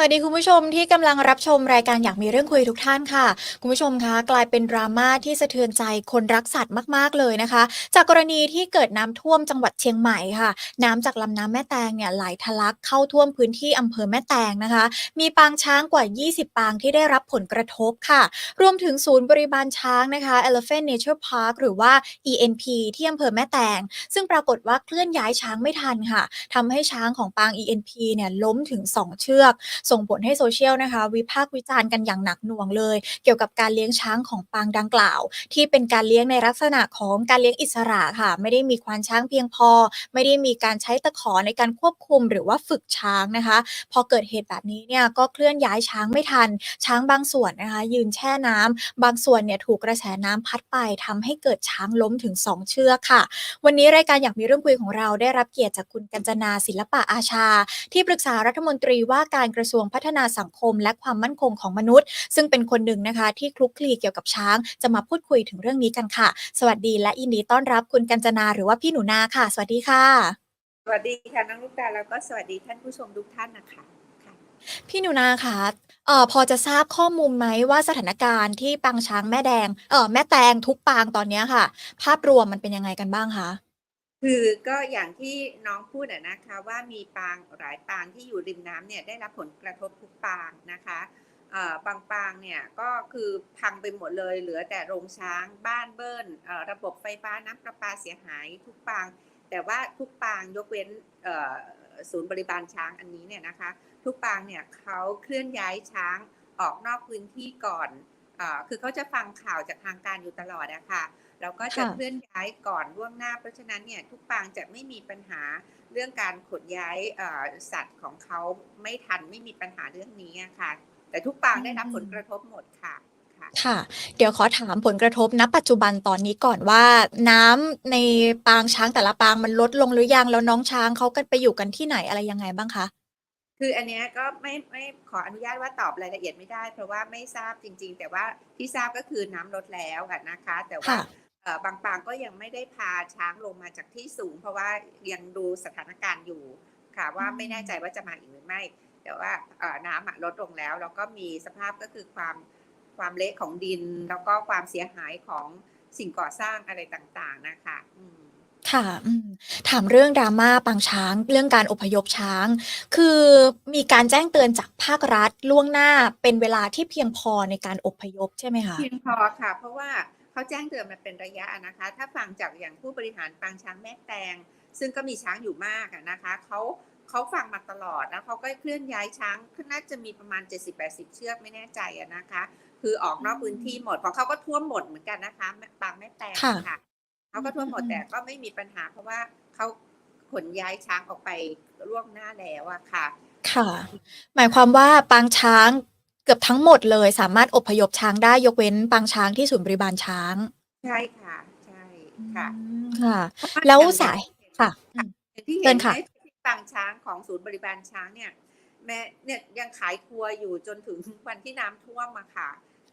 สวัสดีคุณผู้ชมที่กำลังรับชมรายการอยากมีเรื่องคุยทุกท่านค่ะ คุณผู้ชมคะกลายเป็นดราม่าที่สะเทือนใจคนรักสัตว์มากๆเลยนะคะ จากกรณีที่เกิดน้ำท่วมจังหวัดเชียงใหม่ค่ะ น้ำจากลำน้ำแม่แตงเนี่ยไหลทะลักเข้าท่วมพื้นที่อำเภอแม่แตงนะคะ มีปางช้างกว่า 20 ปางที่ได้รับผลกระทบค่ะ รวมถึงศูนย์บริบาลช้างนะคะ Elephant Nature Park หรือว่า ENP ที่อำเภอแม่แตง ซึ่งปรากฏว่าเคลื่อนย้ายช้างไม่ทันค่ะทำให้ช้างของปาง ENP เนี่ยล้มถึง 2 เชือกส่งผลให้โซเชียลนะคะ วิพากษ์วิจารณ์กันอย่างหนักหน่วงเลย เกี่ยวกับการเลี้ยงช้างของปางดังกล่าว ที่เป็นการเลี้ยงในลักษณะของการเลี้ยงอิสระค่ะ ไม่ได้มีควานช้างเพียงพอ ไม่ได้มีการใช้ตะขอในการควบคุมหรือว่าฝึกช้างนะคะ พอเกิดเหตุแบบนี้เนี่ยก็เคลื่อนย้ายช้างไม่ทัน ช้างบางส่วนนะคะ ยืนแช่น้ำบางส่วนเนี่ยถูกกระแสน้ำพัดไปทำให้เกิดช้างล้มถึง 2 เชือกค่ะ วันนี้รายการอยากมีเรื่องคุยของเราได้รับเกียรติจากคุณกัญจนาศิลปะอาชา ที่ปรึกษารัฐมนตรีว่าการกระทรวงพัฒนาสังคม และความมั่นคงของมนุษย์ ซึ่งเป็นคนหนึ่งนะคะที่คลุกคลีเกี่ยวกับช้าง จะมาพูดคุยถึงเรื่องนี้กันค่ะ สวัสดีและยินดีต้อนรับคุณกัญจนาหรือว่าพี่หนูนาค่ะ สวัสดีค่ะ สวัสดีค่ะน้องลูกตาแล้วก็สวัสดีท่านผู้ชมทุกท่านนะคะค่ะพี่หนูนาคะเอ่อพอจะทราบข้อมูลไหมว่าสถานการณ์ที่ปางช้างแม่แดงเอ่อแม่แตงทุกปางตอนเนี้ยค่ะ ภาพรวมมันเป็นยังไงกันบ้างคะ คือก็อย่างที่น้องพูดอะนะคะว่ามีปางหลายปางที่อยู่ริมน้ำเนี่ยได้รับผลกระทบทุกปางนะคะเออบางปางเนี่ยก็คือพังไปหมดเลย เหลือแต่โรงช้างบ้านเบิ้ลระบบไฟฟ้าน้ำประปาเสียหายทุกปาง แต่ว่าทุกปางยกเว้นศูนย์บริบาลช้างอันนี้เนี่ยนะคะทุกปางเนี่ยเขาเคลื่อนย้ายช้างออกนอกพื้นที่ก่อนอคือเขาจะฟังข่าวจากทางการอยู่ตลอดอะคะ แล้วก็จะค่ะเคลื่อนย้ายก่อนล่วงหน้า เพราะฉะนั้นเนี่ยทุกปางจะไม่มีปัญหาเรื่องการขนย้ายเอ่อสัตว์ของเขาไม่ทันไม่มีปัญหาเรื่องนี้อะค่ะ แต่ทุกปางได้รับผลกระทบหมดค่ะค่ะค่ะ เดี๋ยวขอถามผลกระทบณปัจจุบันตอนนี้ก่อนว่า น้ำในปางช้างแต่ละปางมันลดลงหรือยังแล้วน้องช้างเขากันไปอยู่กันที่ไหนอะไรยังไงบ้างคะคืออันเนี้ยก็ไม่ไม่ขออนุญาตว่าตอบรายละเอียดไม่ได้ เพราะว่าไม่ทราบจริง ๆ แต่ว่าที่ทราบก็คือน้ำลดแล้วอะนะคะ แต่ว่าค่ะเอ่อ บางปางก็ยังไม่ได้พาช้างลงมาจากที่สูง เพราะว่ายังดูสถานการณ์อยู่ค่ะว่าอืมไม่แน่ใจว่าจะมาอีกหรือไม่ แต่ว่าเอ่อน้ำอะลดลงแล้วแล้วก็มีสภาพก็คือความความเละของดิน แล้วก็ความเสียหายของสิ่งก่อสร้างอะไรต่างๆนะคะอืมค่ะอืมถามเรื่องดราม่าปางช้าง เรื่องการอพยพช้าง คือมีการแจ้งเตือนจากภาครัฐล่วงหน้าเป็นเวลาที่เพียงพอในการอพยพใช่ไหมคะเพียงพอค่ะ เพราะว่า เขาแจ้งเตือนมาเป็นระยะนะคะ ถ้าฟังจากอย่างผู้บริหารปางช้างแม่แตง ซึ่งก็มีช้างอยู่มากอะนะคะเขาเขาฟังมาตลอดแล้วเขาก็เคลื่อนย้ายช้างน่าจะมีประมาณ 70-80 เชือกไม่แน่ใจอะนะคะ คือออกนอกพื้นที่หมดของเขาก็ท่วมหมดเหมือนกันนะคะปางแม่แตงค่ะค่ะเขาก็ท่วมหมดอืมแต่ก็ไม่มีปัญหา เพราะว่าเขาขนย้ายช้างออกไปล่วงหน้าแล้วอะค่ะ ค่ะ หมายความว่าปางช้างเกือบทั้งหมดเลยสามารถอพยพช้างได้ยกเว้นปางช้างที่ศูนย์บริบาลช้าง ใช่ค่ะ ใช่ค่ะอืมค่ะ แล้วสายค่ะอืมอย่างที่เชิเห็ญนค่ะในที่ปางช้างของศูนย์บริบาลช้างเนี่ยแม้เนี่ยยังขายทัวร์อยู่จนถึงวันที่น้ำท่วมมาค่ะ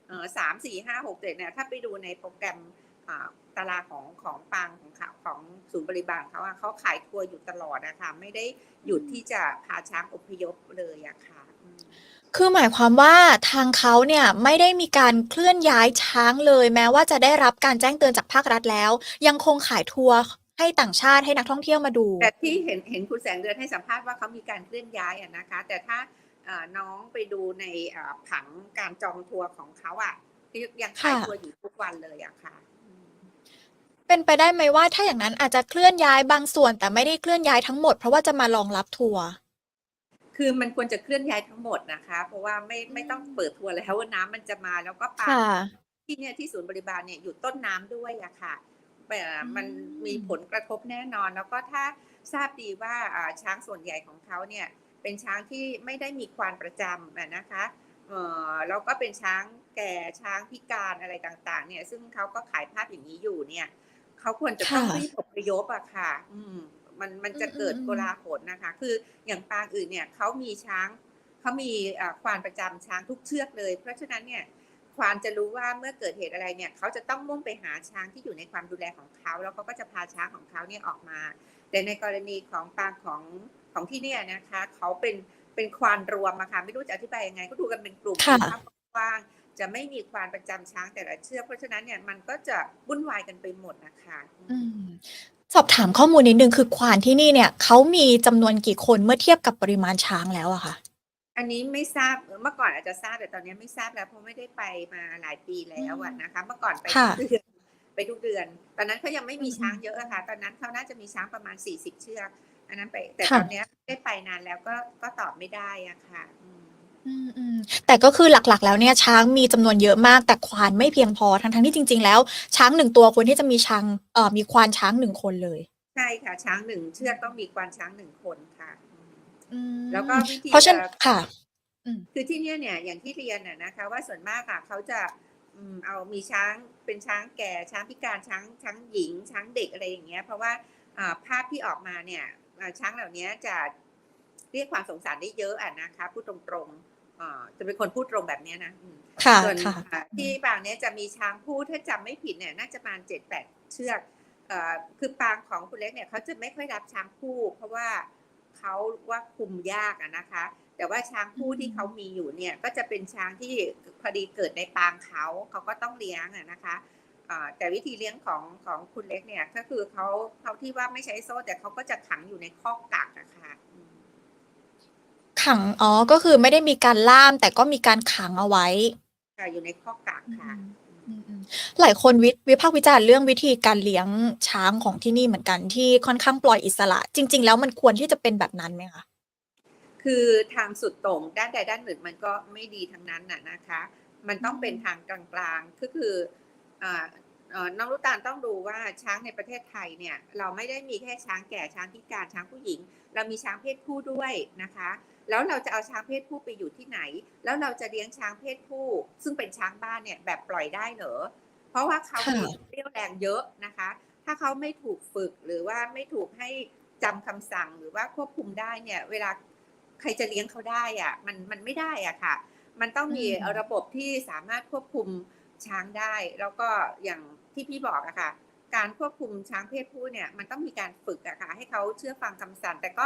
เออสามสี่ห้าหกเจ็ดเนี่ยถ้าไปดูในโปรแกรมอ่าตารางของของปางของเขาของศูนย์บริบาลเขาอะเขาขายทัวร์อยู่ตลอดนะคะไม่ได้หยุดที่จะพาช้างอพยพเลยอะค่ะอืม คือหมายความว่าทางเขาเนี่ยไม่ได้มีการเคลื่อนย้ายช้างเลย แม้ว่าจะได้รับการแจ้งเตือนจากภาครัฐแล้ว ยังคงขายทัวร์ให้ต่างชาติให้นักท่องเที่ยวมาดู แต่ที่เห็นเห็นคุณแสงเดือนให้สัมภาษณ์ว่าเขามีการเคลื่อนย้ายอะนะคะ แต่ถ้าเอ่อน้องไปดูในเอ่อผังการจองทัวร์ของเขาอะที่ยังขายค่ะทัวร์อยู่ทุกวันเลยอะค่ะอืมเป็นไปได้ไหมว่าถ้าอย่างนั้นอาจจะเคลื่อนย้ายบางส่วนแต่ไม่ได้เคลื่อนย้ายทั้งหมดเพราะว่าจะมารองรับทัวร์ คือมันควรจะเคลื่อนย้ายทั้งหมดนะคะ เพราะว่าไม่อืมไม่ต้องเปิดทัวร์แล้วว่าน้ำมันจะมาแล้วก็ปลาค่ะ ที่เนี่ยที่ศูนย์บริบาลเนี่ยอยู่ต้นน้ำด้วยอะค่ะเอ่อมันอืมมีผลกระทบแน่นอน แล้วก็ถ้าทราบดีว่าอ่าช้างส่วนใหญ่ของเขาเนี่ยเป็นช้างที่ไม่ได้มีควานประจำอะนะคะเอ่อแล้วก็เป็นช้างแก่ช้างพิการอะไรต่างๆ เนี่ย ซึ่งเขาก็ขายภาพอย่างนี้อยู่เนี่ยเขาควรจะต้องค่ะ รีบอพยพอะค่ะ อืม มันมันจะเกิดอืมอืมโกลาหลนะคะ คืออย่างปางอื่นเนี่ยเขามีช้างเขามีอ่าควานประจำช้างทุกเชือกเลย เพราะฉะนั้นเนี่ยควานจะรู้ว่าเมื่อเกิดเหตุอะไรเนี่ยเขาจะต้องมุ่งไปหาช้างที่อยู่ในความดูแลของเขา แล้วเขาก็จะพาช้างของเขาเนี่ยออกมา แต่ในกรณีของปางของของที่เนี่ยนะคะเขาเป็นเป็นควานรวมอะค่ะไม่รู้จะอธิบายยังไง ก็ดูกันเป็นกลุ่มค่ะมีภาพกว้างจะไม่มีควานประจำช้างแต่ละเชือกเพราะฉะนั้นเนี่ยมันก็จะวุ่นวายกันไปหมดนะคะอืม สอบถามข้อมูลนิดนึง คือควานที่นี่เนี่ยเขามีจำนวนกี่คนเมื่อเทียบกับปริมาณช้างแล้วอะค่ะ อันนี้ไม่ทราบเมื่อก่อนอาจจะทราบแต่ตอนนี้ไม่ทราบแล้วเพราะไม่ได้ไปมาหลายปีแล้วอะนะคะ เมื่อก่อนไปทุค่ะกเดือนไปทุกเดือน ตอนนั้นเขายังไม่มีอืมช้างเยอะอะค่ะ ตอนนั้นเขาน่าจะมีช้างประมาณสี่สิบเชือก อันนั้นไปแต่ค่ะตอนเนี้ยได้ไปนานแล้วก็ก็ตอบไม่ได้อะค่ะ อืมอืม อืม แต่ก็คือหลัก ๆ แล้วเนี่ย ช้างมีจำนวนเยอะมาก แต่ควานไม่เพียงพอ ทั้ง ๆ ที่จริง ๆ แล้ว ช้างหนึ่งตัวควรที่จะมีช้าง เอ่อ มีควานช้างหนึ่งคนเลย ใช่ค่ะ ช้างหนึ่งเชือกต้องมีควานช้างหนึ่งคนค่ะ อืมอืมแล้วก็วิธีเพราะฉะนั้นจะค่ะคือที่เนี่ยเนี่ย อย่างที่เรียนน่ะนะคะว่าส่วนมากอะเขาจะอืมเอามีช้างเป็นช้างแก่ช้างพิการช้างช้างหญิง ช้างเด็กอะไรอย่างเงี้ย เพราะว่าอ่าภาพที่ออกมาเนี่ยอ่าช้างเหล่านี้จะเรียกความสงสารได้เยอะอะนะคะพูดตรงๆอ่า จะเป็นคนพูดตรงแบบเนี้ยนะอืมค่ะส่วนค่ะอ่าที่ปางเนี้ยจะมีช้างผู้ถ้าจำไม่ผิดเนี่ยน่าจะประมาณเจ็ดแปดเชือกเอ่อคือปางของคุณเล็กเนี่ยเขาจะไม่ค่อยรับช้างผู้เพราะว่าเขาว่าคุมยากอะนะคะ แต่ว่าช้างผู้อืมที่เขามีอยู่เนี่ยก็จะเป็นช้างที่พอดีเกิดในปางเขาเขาก็ต้องเลี้ยงอะนะคะอ่าแต่วิธีเลี้ยงของของคุณเล็กเนี่ยก็คือเขาเขาที่ว่าไม่ใช้โซ่แต่เขาก็จะขังอยู่ในคอกกักอะค่ะอืม ขัง อ๋อ ก็คือไม่ได้มีการล่าม แต่ก็มีการขังเอาไว้ ค่ะอยู่ในคอกกักค่ะอืมอืมหลายคนวิวิพากษ์วิจารณ์เรื่องวิธีการเลี้ยงช้างของที่นี่เหมือนกันที่ค่อนข้างปล่อยอิสระ จริง ๆ แล้วมันควรที่จะเป็นแบบนั้นไหมคะ คือทางสุดโต่งด้านใดด้านหนึ่งมันก็ไม่ดีทั้งนั้นน่ะนะคะ มันต้องเป็นทางกลางๆก็คืออ่าเอ่อน้องลูกตาลต้องดูว่าช้างในประเทศไทยเนี่ยเราไม่ได้มีแค่ช้างแก่ช้างพิการช้างผู้หญิง เรามีช้างเพศผู้ด้วยนะคะ แล้วเราจะเอาช้างเพศผู้ไปอยู่ที่ไหน แล้วเราจะเลี้ยงช้างเพศผู้ ซึ่งเป็นช้างบ้านเนี่ยแบบปล่อยได้เหรอเพราะว่าเขาค่ะมีเรี่ยวแรงเยอะนะคะ ถ้าเขาไม่ถูกฝึกหรือว่าไม่ถูกให้จำคำสั่งหรือว่าควบคุมได้เนี่ย เวลาใครจะเลี้ยงเขาได้อะมันมันไม่ได้อะค่ะ มันต้องมีอืมระบบที่สามารถควบคุมช้างได้ แล้วก็อย่างที่พี่บอกอะค่ะ การควบคุมช้างเพศผู้เนี่ย มันต้องมีการฝึกอะค่ะให้เขาเชื่อฟังคำสั่งแต่ก็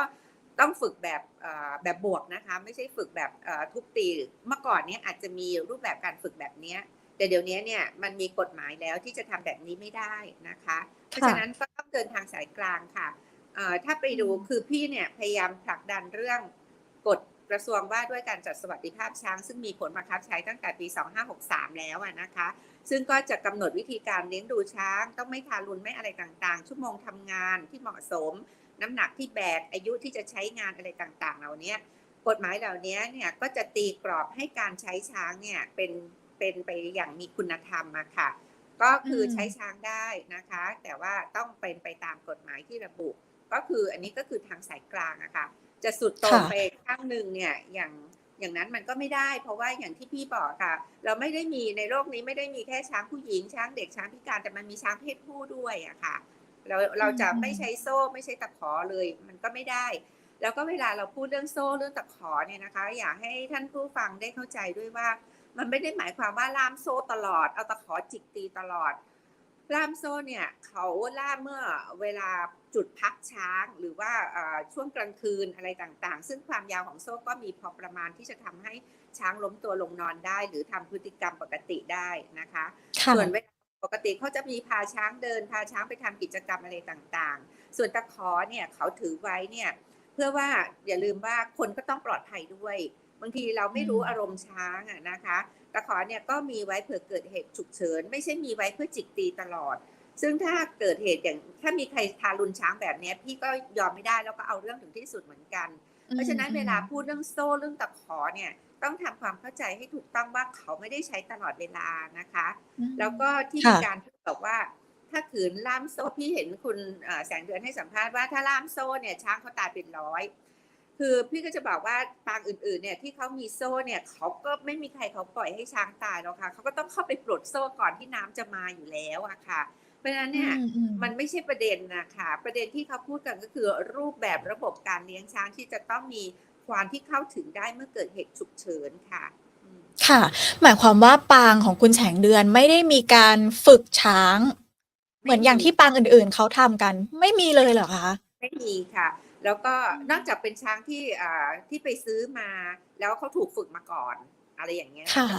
ต้องฝึกแบบเอ่อแบบบวกนะคะ ไม่ใช่ฝึกแบบเอ่อทุบตีเมื่อก่อนเนี้ยอาจจะมีรูปแบบการฝึกแบบเนี้ยแต่เดี๋ยวนี้เนี่ยมันมีกฎหมายแล้วที่จะทำแบบนี้ไม่ได้นะคะ เพราะฉะนั้นก็ต้องเดินทางสายกลางค่ะเอ่อถ้าไปดูอืมคือพี่เนี่ยพยายามผลักดันเรื่องกฎกระทรวงว่าด้วยการจัดสวัสดิภาพช้าง ซึ่งมีผลบังคับใช้ตั้งแต่ปี 2563 แล้วอะนะคะ ซึ่งก็จะกำหนดวิธีการเลี้ยงดูช้าง ต้องไม่ทารุณไม่อะไรต่างๆ ชั่วโมงทำงานที่เหมาะสม น้ำหนักที่แบกอายุที่จะใช้งานอะไรต่างๆ เหล่านี้กฎหมายเหล่านี้เนี่ยก็จะตีกรอบให้การใช้ช้างเนี่ยเป็นเป็นไปอย่างมีคุณธรรมอะค่ะ ก็คืออมใช้ช้างได้นะคะ แต่ว่าต้องเป็นไปตามกฎหมายที่ระบุ ก็คืออันนี้ก็คือทางสายกลางอะค่ะ จะสุดโต่งค่ะไปข้างหนึ่งเนี่ยอย่างอย่างนั้นมันก็ไม่ได้ เพราะว่าอย่างที่พี่บอกค่ะ เราไม่ได้มีในโลกนี้ไม่ได้มีแค่ช้างผู้หญิงช้างเด็กช้างพิการแต่มันมีช้างเพศผู้ด้วยอะค่ะ เราเราจะอืมไม่ใช้โซ่ไม่ใช้ตะขอเลย มันก็ไม่ได้ แล้วก็เวลาเราพูดเรื่องโซ่เรื่องตะขอเนี่ยนะคะ อยากให้ท่านผู้ฟังได้เข้าใจด้วยว่า มันไม่ได้หมายความว่าล่ามโซ่ตลอดเอาตะขอจิกตีตลอด ล่ามโซ่เนี่ยเขาล่ามเมื่อเวลาจุดพักช้างหรือว่าเอ่อช่วงกลางคืนอะไรต่างๆ ซึ่งความยาวของโซ่ก็มีพอประมาณที่จะทำให้ช้างล้มตัวลงนอนได้ หรือทำพฤติกรรมปกติได้นะคะค่ะส่วนเวลา ปกติเขาจะมีพาช้างเดิน พาช้างไปทำกิจกรรมอะไรต่างๆ ส่วนตะขอเนี่ยเขาถือไว้เนี่ยเพื่อว่าอย่าลืมว่าคนก็ต้องปลอดภัยด้วย บางทีเราไม่รู้อืมอารมณ์ช้างอะนะคะ ตะขอเนี่ยก็มีไว้เผื่อเกิดเหตุฉุกเฉิน ไม่ใช่มีไว้เพื่อจิกตีตลอด ซึ่งถ้าเกิดเหตุอย่างถ้ามีใครทารุณช้างแบบเนี้ยพี่ก็ยอมไม่ได้แล้วก็เอาเรื่องถึงที่สุดเหมือนกัน เพราะฉะนั้นเวลาพูดเรื่องโซ่เรื่องตะขอเนี่ย ต้องทำความเข้าใจให้ถูกต้องว่าเขาไม่ได้ใช้ตลอดเวลานะคะอืมแล้วก็ที่ค่ะมีการที่บอกว่า ถ้าขืนล่ามโซ่พี่เห็นคุณเอ่อแสงเดือนให้สัมภาษณ์ว่าถ้าล่ามโซ่เนี่ยช้างเขาตายเป็นร้อย คือพี่ก็จะบอกว่าปางอื่นๆเนี่ยที่เขามีโซ่เนี่ยเขาก็ไม่มีใครเขาปล่อยให้ช้างตายหรอกค่ะเขาก็ต้องเข้าไปปลดโซ่ก่อนที่น้ำจะมาอยู่แล้วอะค่ะเพราะฉะนั้นเนี่ยอืมอืมมันไม่ใช่ประเด็นนะคะประเด็นที่เขาพูดกันก็คือรูปแบบระบบการเลี้ยงช้างที่จะต้องมี ความที่เข้าถึงได้เมื่อเกิดเหตุฉุกเฉินค่ะค่ะ หมายความว่าปางของคุณแฉงเดือนไม่ได้มีการฝึกช้าง เหมือนอย่างที่ปางอื่นๆเขาทำกัน ไม่มีเลยเหรอคะไม่มีค่ะ แล้วก็นอกจากเป็นช้างที่ที่ไปซื้อมา แล้วเขาถูกฝึกมาก่อน อะไรอย่างเงี้ยค่ะ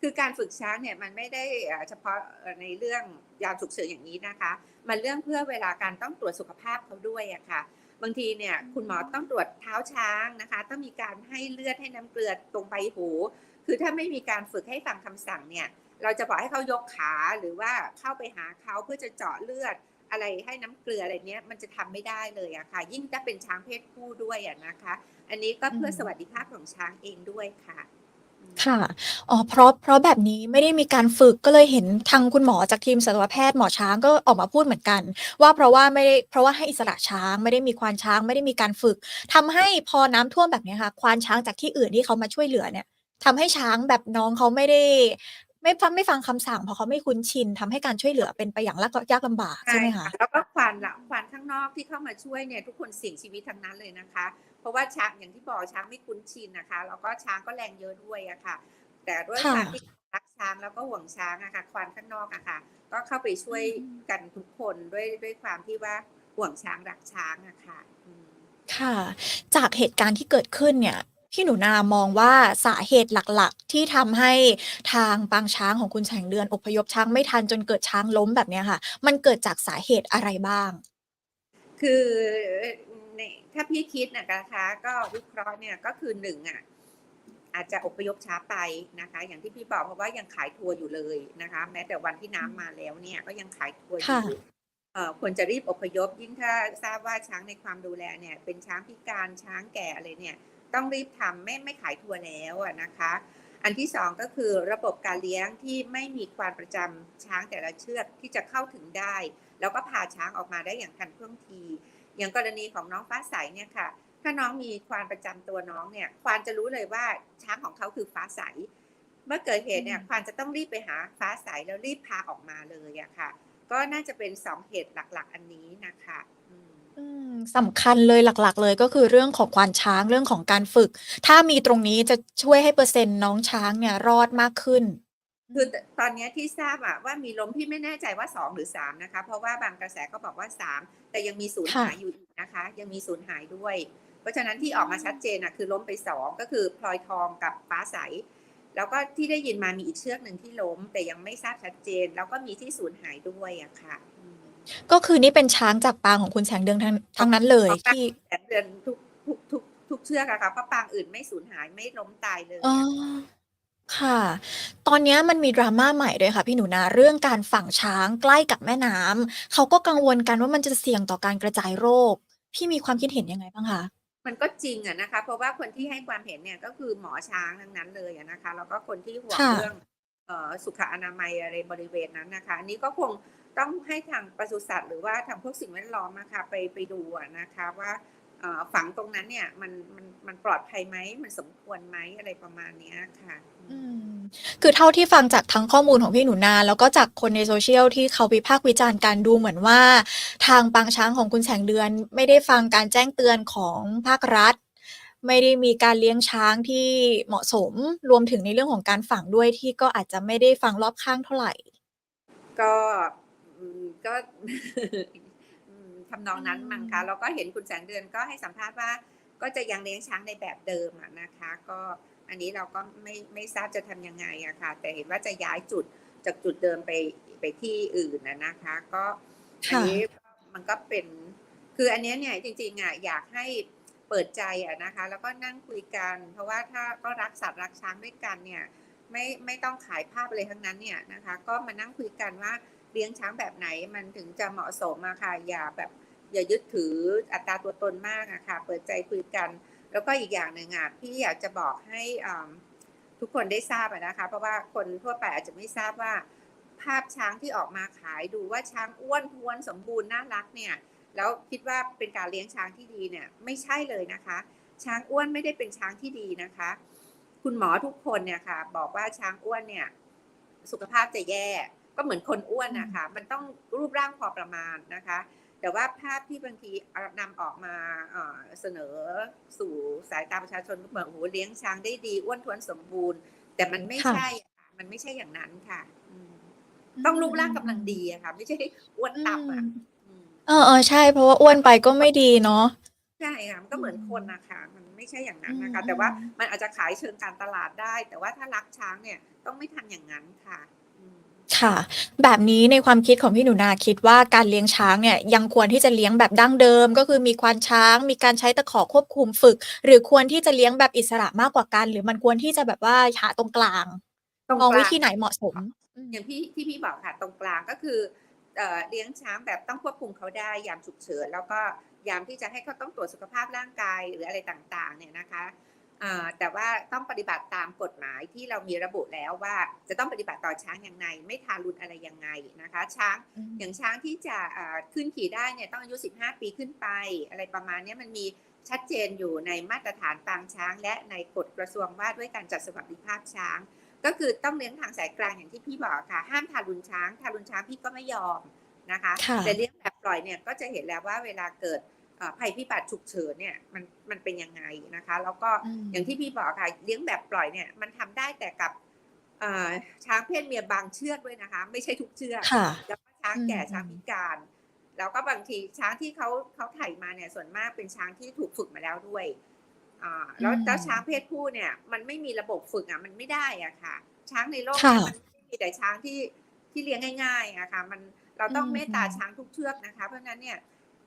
คือการฝึกช้างเนี่ยมันไม่ได้เฉพาะในเรื่องยามฉุกเฉินอย่างนี้นะคะ มันเรื่องเพื่อเวลาการต้องตรวจสุขภาพเขาด้วยอะค่ะ บางทีเนี่ยคุณหมอต้องตรวจเท้าช้างนะคะ ต้องมีการให้เลือดให้น้ำเกลือตรงใบหู คือถ้าไม่มีการฝึกให้ฟังคำสั่งเนี่ย เราจะบอกให้เขายกขาหรือว่าเข้าไปหาเขาเพื่อจะเจาะเลือดอะไรให้น้ำเกลืออะไรเนี้ยมันจะทำไม่ได้เลยอะค่ะ ยิ่งถ้าเป็นช้างเพศผู้ด้วยอะนะคะ อันนี้ก็เพื่ออืมสวัสดิภาพของช้างเองด้วยค่ะอืม ค่ะ อ๋อ เพราะ เพราะแบบนี้ไม่ได้มีการฝึก ก็เลยเห็นทางคุณหมอจากทีมสัตวแพทย์ หมอช้างก็ออกมาพูดเหมือนกันว่า เพราะว่าไม่ได้ เพราะว่าให้อิสระช้าง ไม่ได้มีควานช้าง ไม่ได้มีการฝึก ทำให้พอน้ำท่วมแบบเนี้ยค่ะ ควานช้างจากที่อื่นที่เขามาช่วยเหลือเนี่ย ทำให้ช้างแบบน้องเขาไม่ได้ ไม่ฟังไม่ฟังคำสั่งเพราะเขาไม่คุ้นชินทำให้การช่วยเหลือเป็นไปอย่างยากลำบากใช่ไหมคะแล้วก็ควานละควานข้างนอกที่เข้ามาช่วยเนี่ยทุกคนเสี่ยงชีวิตทั้งนั้นเลยนะคะ เพราะว่าช้างอย่างที่บอกช้างไม่คุ้นชินนะคะแล้วก็ช้างก็แรงเยอะด้วยอะค่ะ แต่ด้วยค่ะความที่รักช้างแล้วก็ห่วงช้างอะค่ะควานข้างนอกอะค่ะ ก็เข้าไปช่วยอืมกันทุกคนด้วยด้วยความที่ว่าห่วงช้างรักช้างอะค่ะอืมค่ะ จากเหตุการณ์ที่เกิดขึ้นเนี่ย พี่หนูนามองว่าสาเหตุหลักๆ ที่ทำให้ทางปางช้างของคุณแสงเดือนอพยพช้างไม่ทันจนเกิดช้างล้มแบบเนี้ยค่ะ มันเกิดจากสาเหตุอะไรบ้าง คือในถ้าพี่คิดนะคะ ก็วิเคราะห์เนี่ยก็คือหนึ่งอะอาจจะอพยพช้าไปนะคะ อย่างที่พี่บอกเพราะว่ายังขายทัวร์อยู่เลยนะคะ แม้แต่วันที่น้ำมาแล้วเนี่ยก็ยังขายทัวร์อยู่ค่ะเอ่อควรจะรีบอพยพยิ่งถ้าทราบว่าช้างในความดูแลเนี่ย เป็นช้างพิการช้างแก่อะไรเนี่ย ต้องรีบทำไม่ไม่ขายทัวร์แล้วอะนะคะ อันที่สองก็คือระบบการเลี้ยงที่ไม่มีควานประจำช้างแต่ละเชือกที่จะเข้าถึงได้ แล้วก็พาช้างออกมาได้อย่างทันท่วงที อย่างกรณีของน้องฟ้าใสเนี่ยค่ะ ถ้าน้องมีควานประจำตัวน้องเนี่ยควานจะรู้เลยว่าช้างของเขาคือฟ้าใส เมื่อเกิดเหตุเนี่ยอืมควานจะต้องรีบไปหาฟ้าใสแล้วรีบพาออกมาเลยอะค่ะ ก็น่าจะเป็นสองเหตุหลักๆ อันนี้นะคะอืม อืม สำคัญเลย หลัก ๆ เลย ก็คือเรื่องของควานช้าง เรื่องของการฝึก ถ้ามีตรงนี้จะช่วยให้เปอร์เซ็นต์น้องช้างเนี่ยรอดมากขึ้นคือตอนเนี้ยที่ทราบอะว่ามีล้มพี่ไม่แน่ใจว่าสองหรือสามนะคะ เพราะว่าบางกระแสก็บอกว่าสามแต่ยังมีสูญค่ะ หายอยู่อีกนะคะ ยังมีสูญหายด้วย เพราะฉะนั้นที่ออกมาชัดเจนอะคือล้มไปสองก็คือพลอยทองกับฟ้าใส แล้วก็ที่ได้ยินมามีอีกเชือกหนึ่งที่ล้ม แต่ยังไม่ทราบชัดเจน แล้วก็มีที่สูญหายด้วยอะค่ะอืม ก็คือนี่เป็นช้างจากปางของคุณแสงเดือนทั้งทั้งนั้นเลยของปางที่แต่เดือนทุกทุกทุกทุกเชือกอะค่ะเพราะปางอื่นไม่สูญหายไม่ล้มตายเลยอ๋ออะค่ะ ตอนเนี้ยมันมีดราม่าใหม่ด้วยค่ะพี่หนูนาเรื่องการฝังช้างใกล้กับแม่น้ำเขาก็กังวลกันว่ามันจะเสี่ยงต่อการกระจายโรค พี่มีความคิดเห็นยังไงบ้างคะ มันก็จริงอะนะคะ เพราะว่าคนที่ให้ความเห็นเนี่ยก็คือหมอช้างทั้งนั้นเลยอะนะคะ แล้วก็คนที่ห่วงค่ะ เรื่องเอ่อสุขอนามัยอะไรบริเวณนั้นนะคะอันนี้ก็คง ต้องให้ทางปศุสัตว์หรือว่าทางพวกสิ่งแวดล้อมนะคะไปไปดูอะนะคะว่าเอ่อฝังตรงนั้นเนี่ยมันมันมันปลอดภัยไหมมันสมควรไหมอะไรประมาณเนี้ยค่ะอืมคือเท่าที่ฟังจากทั้งข้อมูลของพี่หนูนา แล้วก็จากคนในโซเชียลที่เขาวิพากษ์วิจารณ์การดูเหมือนว่า ทางปางช้างของคุณแสงเดือน ไม่ได้ฟังการแจ้งเตือนของภาครัฐ ไม่ได้มีการเลี้ยงช้างที่เหมาะสมรวมถึงในเรื่องของการฝังด้วยที่ก็อาจจะไม่ได้ฟังรอบข้างเท่าไหร่ ก็อืม ก็อืมทำนองนั้นอืมมั้งคะแล้วก็เห็นคุณแสงเดือนก็ให้สัมภาษณ์ว่า ก็จะยังเลี้ยงช้างในแบบเดิมอะนะคะ ก็อันนี้เราก็ไม่ไม่ทราบจะทำยังไงอะค่ะ แต่เห็นว่าจะย้ายจุดจากจุดเดิมไปไปที่อื่นนะนะคะ ก็อันค่ะนี้มันก็เป็น คืออันเนี้ยเนี่ยจริงๆอะอยากให้เปิดใจอะนะคะ แล้วก็นั่งคุยกัน เพราะว่าถ้าก็รักสัตว์รักช้างด้วยกันเนี่ย ไม่ไม่ต้องขายภาพอะไรทั้งนั้นเนี่ยนะคะ ก็มานั่งคุยกันว่า เลี้ยงช้างแบบไหนมันถึงจะเหมาะสมอะค่ะอย่าแบบอย่ายึดถืออัตราตัวตนมากอะค่ะ เปิดใจคุยกัน แล้วก็อีกอย่างหนึ่งอะพี่อยากจะบอกให้ทุกคนได้ทราบนะคะ เพราะว่าคนทั่วไปอาจจะไม่ทราบว่า ภาพช้างที่ออกมาขายดูว่าช้างอ้วนท้วนสมบูรณ์น่ารักเนี่ยแล้วคิดว่าเป็นการเลี้ยงช้างที่ดีเนี่ยไม่ใช่เลยนะคะ ช้างอ้วนไม่ได้เป็นช้างที่ดีนะคะ คุณหมอทุกคนเนี่ยค่ะ บอกว่าช้างอ้วนเนี่ย สุขภาพจะแย่ ก็เหมือนคนอ้วนนะคะมันต้องรูปร่างพอประมาณนะคะ แต่ว่าภาพที่บางทีเอานำออกมาเอ่อเสนอสู่สายตาประชาชนก็เหมือนโอ้โหเลี้ยงช้างได้ดีอ้วนท้วนสมบูรณ์ แต่มันไม่ค่ะใช่อะค่ะมันไม่ใช่อย่างนั้นค่ะอืมต้องรูปร่างกำลังดีอะค่ะ ไม่ใช่อ้วนต่ำอะอืมเออเออใช่ เพราะว่าอ้วนไปก็ไม่ดีเนาะใช่ค่ะมันก็เหมือนคนนะคะมันไม่ใช่อย่างนั้นนะคะอืมแต่ว่าอืมมันอาจจะขายเชิงการตลาดได้ แต่ว่าถ้ารักช้างเนี่ยต้องไม่ทำอย่างนั้นค่ะอืม ค่ะ แบบนี้ในความคิดของพี่หนูนาคิดว่า การเลี้ยงช้างเนี่ย ยังควรที่จะเลี้ยงแบบดั้งเดิม ก็คือมีควานช้าง มีการใช้ตะขอควบคุมฝึก หรือควรที่จะเลี้ยงแบบอิสระมากกว่ากัน หรือมันควรที่จะแบบว่าหาตรงกลาง ตรงมองกลางวิธีไหนเหมาะสม อืมอย่างพี่ที่พี่บอกค่ะตรงกลางก็คือเอ่อเลี้ยงช้างแบบต้องควบคุมเขาได้ยามฉุกเฉิน แล้วก็ยามที่จะให้เขาต้องตรวจสุขภาพร่างกายหรืออะไรต่างๆเนี่ยนะคะอ่า แต่ว่าต้องปฏิบัติตามกฎหมายที่เรามีระบุแล้วว่าจะต้องปฏิบัติต่อช้างอย่างไรไม่ทารุณอะไรยังไงนะคะ ช้างอย่างช้างที่จะอ่าขึ้นขี่ได้เนี่ยต้องอายุ 15 ปีขึ้นไป อะไรประมาณเนี้ยมันมีชัดเจนอยู่ในมาตรฐานปางช้าง และในกฎกระทรวงว่าด้วยการจัดสวัสดิภาพช้าง ก็คือต้องเลี้ยงทางสายกลางอย่างที่พี่บอกค่ะ ห้ามทารุณช้าง ทารุณช้างพี่ก็ไม่ยอมนะคะค่ะแต่เลี้ยงแบบปล่อยเนี่ยก็จะเห็นแล้วว่าเวลาเกิดเอ่อ ภัยพิบัติฉุกเฉินเนี่ยมันมันเป็นยังไงนะคะ แล้วก็อืมอย่างที่พี่บอกค่ะเลี้ยงแบบปล่อยเนี่ยมันทำได้แต่กับเอ่อช้างเพศเมียบางเชือกด้วยนะคะ ไม่ใช่ทุกเชือกค่ะแล้วก็ช้างแก่อืมช้างพิการแล้วก็บางทีช้างที่เขาเขาไถ่มาเนี่ยส่วนมากเป็นช้างที่ถูกฝึกมาแล้วด้วยอ่าแล้วแล้วช้างเพศผู้เนี่ย มันไม่มีระบบฝึกอะมันไม่ได้อะค่ะ ช้างในโลกค่ะเนี่ยมันไม่มีแต่ช้างที่ที่เลี้ยงง่ายๆอะค่ะ มันเราต้องอืมเมตตาอืมช้างทุกเชือกนะคะ เพราะฉะนั้นเนี่ย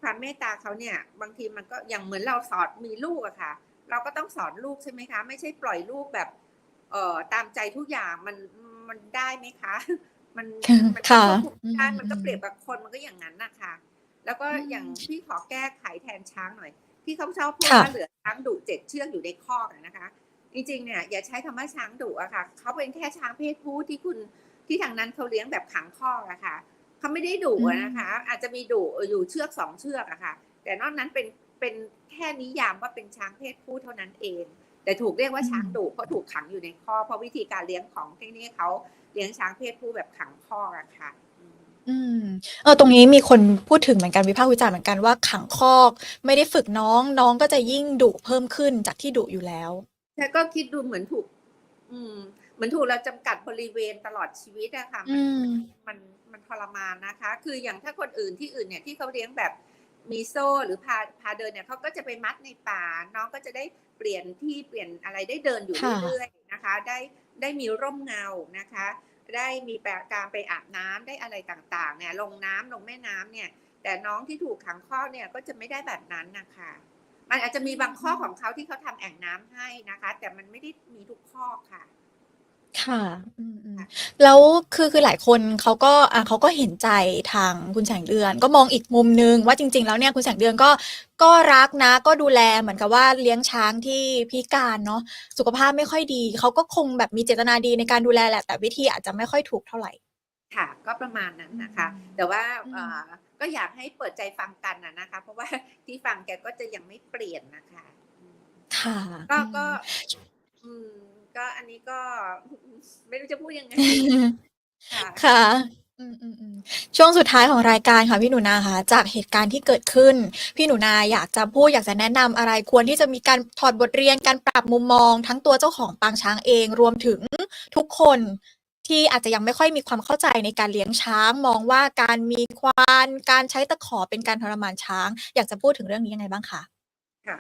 ความเมตตาเขาเนี่ย บางทีมันก็อย่างเหมือนเราสอนมีลูกอะค่ะ เราก็ต้องสอนลูกใช่ไหมคะ ไม่ใช่ปล่อยลูกแบบเอ่อตามใจทุกอย่างมันมันได้ไหมคะ มันมัก็ค่ะควบคุมไม่ได้อืมมันก็เปรียบกับคนมันก็อย่างนั้นนะคะแล้วก็อืมอย่างพี่ขอแก้ไขแทนช้างหน่อยที่เขาชอบพูดค่ะว่าเหลือช้างดุเจ็ดเชือกอยู่ในคอกอะนะคะ จริงๆเนี่ยอย่าใช้คำว่าช้างดุอะค่ะเขาเป็นแค่ช้างเพศผู้ที่คุณที่ทางนั้นเขาเลี้ยงแบบขังคอกอะค่ะ เขาไม่ได้ดุอะนะคะ อาจจะมีดุอยู่เชือกสองเชือกอะค่ะ แต่นอกนั้นเป็นเป็นแค่นิยามว่าเป็นช้างเพศผู้เท่านั้นเอง แต่ถูกเรียกว่าช้างดุเพราะถูกขังอยู่ในคอกเพราะวิธีการเลี้ยงของที่นี่เขาเลี้ยงช้างเพศผู้แบบขังคอกอะค่ะอืมอืมเออตรงนี้มีคนพูดถึงเหมือนกันวิพากษ์วิจารณ์เหมือนกันว่าขังคอก ไม่ได้ฝึกน้องน้องก็จะยิ่งดุเพิ่มขึ้นจากที่ดุอยู่แล้วแต่ก็คิดดูเหมือนถูก อืม เหมือนถูกเราจำกัดบริเวณตลอดชีวิตอะค่ะอืมันมมันมันทรมานนะคะ คืออย่างถ้าคนอื่นที่อื่นเนี่ยที่เขาเลี้ยงแบบมีโซ่หรือพาพาเดินเนี่ยเขาก็จะไปมัดในป่า น้องก็จะได้เปลี่ยนที่เปลี่ยนอะไรได้เดินอยู่ค่ะเรื่อยๆนะคะ ได้ได้มีร่มเงานะคะ ได้มีแปการไปอาบน้ำได้อะไรต่างๆ เนี่ย ลงน้ำลงแม่น้ำเนี่ย แต่น้องที่ถูกขังข้อกเนี่ยก็จะไม่ได้แบบนั้นนะคะมันอาจจะมีบางข้อของเขาที่เขาทำแอ่งน้ำให้นะคะ แต่มันไม่ได้มีทุกข้อค่ะ ค่ะ อืมอืมแล้วคือ คือหลายคนเขาก็ อะเขาก็เห็นใจทางคุณแสงเดือน ก็มองอีกมุมนึงว่าจริง ๆ แล้วเนี่ยคุณแสงเดือนก็ ก็รักนะ ก็ดูแลเหมือนกับว่าเลี้ยงช้างที่พิการเนาะ สุขภาพไม่ค่อยดี เขาก็คงแบบมีเจตนาดีในการดูแลแหละ แต่วิธีอาจจะไม่ค่อยถูกเท่าไหร่ค่ะ ก็ประมาณนั้นนะคะอืมแต่ว่าอืมเอ่อก็อยากให้เปิดใจฟังกันนะนะคะ เพราะว่า ที่ฟังแกก็จะยังไม่เปลี่ยนนะคะอืมค่ะ ก็อืม ก็อืม ก็อันนี้ก็ไม่รู้จะพูดยังไงค่ะค่ะอืมอืมอืมช่วงสุดท้ายของรายการค่ะพี่หนูนาค่ะจากเหตุการณ์ที่เกิดขึ้น พี่หนูนาอยากจะพูดอยากจะแนะนำอะไรควรที่จะมีการถอดบทเรียนการปรับมุมมอง ทั้งตัวเจ้าของปางช้างเอง รวมถึงทุกคนที่อาจจะยังไม่ค่อยมีความเข้าใจในการเลี้ยงช้าง มองว่าการมีควานการใช้ตะขอเป็นการทรมานช้าง อยากจะพูดถึงเรื่องนี้ยังไงบ้างคะค่ะ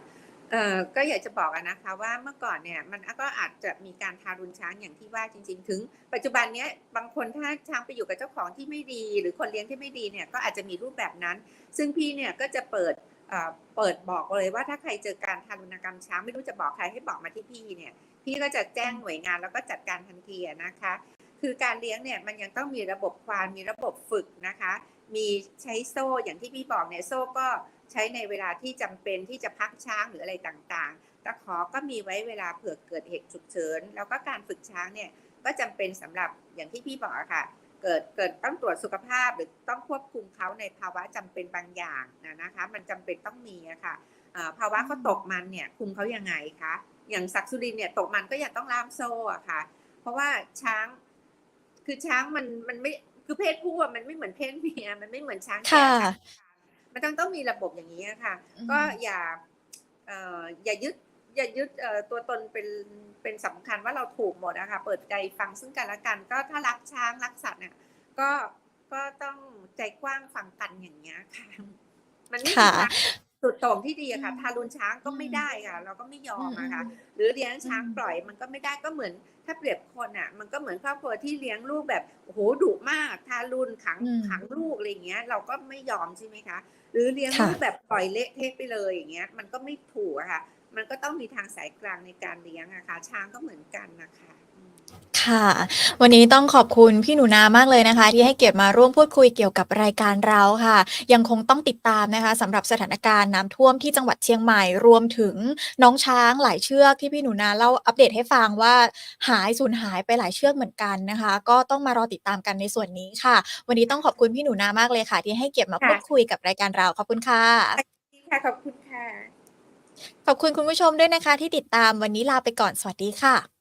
เอ่อก็อยากจะบอกนะคะว่าเมื่อก่อนเนี่ยมันก็อาจจะมีการทารุณช้างอย่างที่ว่าจริง ๆ ถึง ปัจจุบันเนี้ยบางคนถ้าช้างไปอยู่กับเจ้าของที่ไม่ดี หรือคนเลี้ยงที่ไม่ดีเนี่ยก็อาจจะมีรูปแบบนั้น ซึ่งพี่เนี่ยก็จะเปิดเอ่อเปิดบอกเลยว่าถ้าใครเจอการทารุณกรรมช้างไม่รู้จะบอกใครให้บอกมาที่พี่เนี่ยพี่ก็จะแจ้งหน่วยงานแล้วก็จัดการทันทีนะคะ คือการเลี้ยงเนี่ยมันยังต้องมีระบบควานมีระบบฝึกนะคะ มีใช้โซ่อย่างที่พี่บอกเนี่ยโซ่ก็ ใช้ในเวลาที่จำเป็นที่จะพักช้างหรืออะไรต่างๆ ตะขอก็มีไว้เวลาเผื่อเกิดเหตุฉุกเฉิน แล้วก็การฝึกช้างเนี่ยก็จำเป็นสำหรับอย่างที่พี่บอกอะค่ะ เกิดเกิดต้องตรวจสุขภาพหรือต้องควบคุมเขาในภาวะจำเป็นบางอย่างนะนะคะ มันจำเป็นต้องมีอะค่ะเอ่อภาวะเขาตกมันเนี่ยคุมเขายังไงคะอย่างศักสุรินเนี่ยตกมันก็ยังต้องล่ามโซ่อะค่ะ เพราะว่าช้างคือช้างมันมันไม่คือเพศผู้มันไม่เหมือนเพศเมียมันไม่เหมือนช้างแก่ค่ะ มันต้องต้องมีระบบอย่างนี้อะค่ะอืมก็อย่าเอ่ออย่ายึดอย่ายึดเอ่อตัวตนเป็นเป็นสำคัญว่าเราถูกหมดอะค่ะเปิดใจฟังซึ่งกันและกัน ก็ถ้ารักช้างรักสัตว์เนี่ยก็ก็ต้องใจกว้างฟังกันอย่างเงี้ยค่ะ มันไม่มีค่ะทาง สุดโต่งที่ดีอะค่ะอืมทารุณช้างก็ไม่ได้ค่ะ เราก็ไม่ยอมอะค่ะอืมหรือเลี้ยงช้างอืมปล่อยมันก็ไม่ได้ก็เหมือน ถ้าเปรียบคนอะมันก็เหมือนครอบครัวที่เลี้ยงลูกแบบโอ้โหดุมากทารุณขังอืมขังลูกอะไรอย่างเงี้ย เราก็ไม่ยอมใช่ไหมคะ หรือเลี้ยงค่ะลูกแบบปล่อยเละเทะไปเลยอย่างเงี้ย มันก็ไม่ถูกอะค่ะ มันก็ต้องมีทางสายกลางในการเลี้ยงอะค่ะ ช้างก็เหมือนกันนะคะอืม ค่ะ วันนี้ต้องขอบคุณพี่หนูนามากเลยนะคะ ที่ให้เกียรติมาร่วมพูดคุยเกี่ยวกับรายการเราค่ะ ยังคงต้องติดตามนะคะสำหรับสถานการณ์น้ำท่วมที่จังหวัดเชียงใหม่รวมถึงน้องช้างหลายเชือกที่พี่หนูนาเล่าอัปเดตให้ฟังว่าหายสูญหายไปหลายเชือกเหมือนกันนะคะ ก็ต้องมารอติดตามกันในส่วนนี้ค่ะ วันนี้ต้องขอบคุณพี่หนูนามากเลยค่ะ ที่ให้เกียรติมาค่ะพูดคุยกับรายการเราขอบคุณค่ะ ค่ะ ขอบคุณค่ะ ขอบคุณคุณผู้ชมด้วยนะคะที่ติดตามวันนี้ลาไปก่อนสวัสดีค่ะ